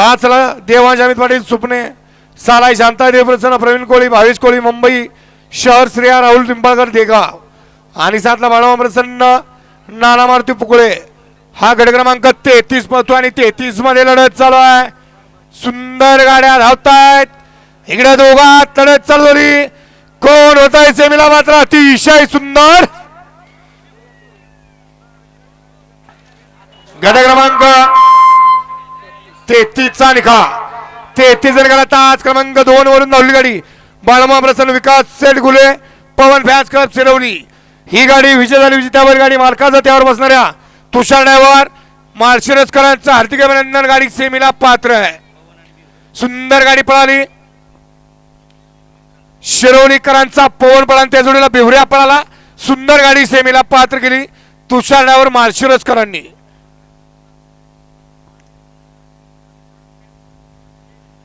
पाचला देवांश अमित पाटील सुपणे सालाय शांता देवप्रसन्न प्रवीण कोळी भावेश कोळी मुंबई शहर श्रेया राहुल पिंपळकर देगाव. आणि सातला बाळवा प्रसन्न नाना मारुती पुकळे. हा गड क्रमांक तेहतीस महत्त्व आणि तेहतीसमध्ये लढत चालू आहे. सुंदर गाड्या धावतायत. इकडे दोघात लढत चालवली कोण होत आहे सेमीला मात्र अतिशय सुंदर. गट क्रमांक तेहतीसचा निकाल तेहतीस निकाला तास क्रमांक दोन वरून धावली गाडी. बाळमा प्रसन्न विकास सेठ गुले पवन फॅज क्लब शिरवली ही गाडी विजय झाली विजेत्यावर गाडी. मालकाचा त्यावर बसणाऱ्या तुषार ड्रायव्हर माळशिरसकरांचं हार्दिक अभिनंदन. गाडी सेमीला पात्र आहे. सुंदर गाडी पळाली. शिरवणीकरांचा पवन पळान त्या जोडीला बिवऱ्या पळाला. सुंदर गाडी सेमीला पात्र केली. तुषार ड्रायव्हर माळशिरसकरांनी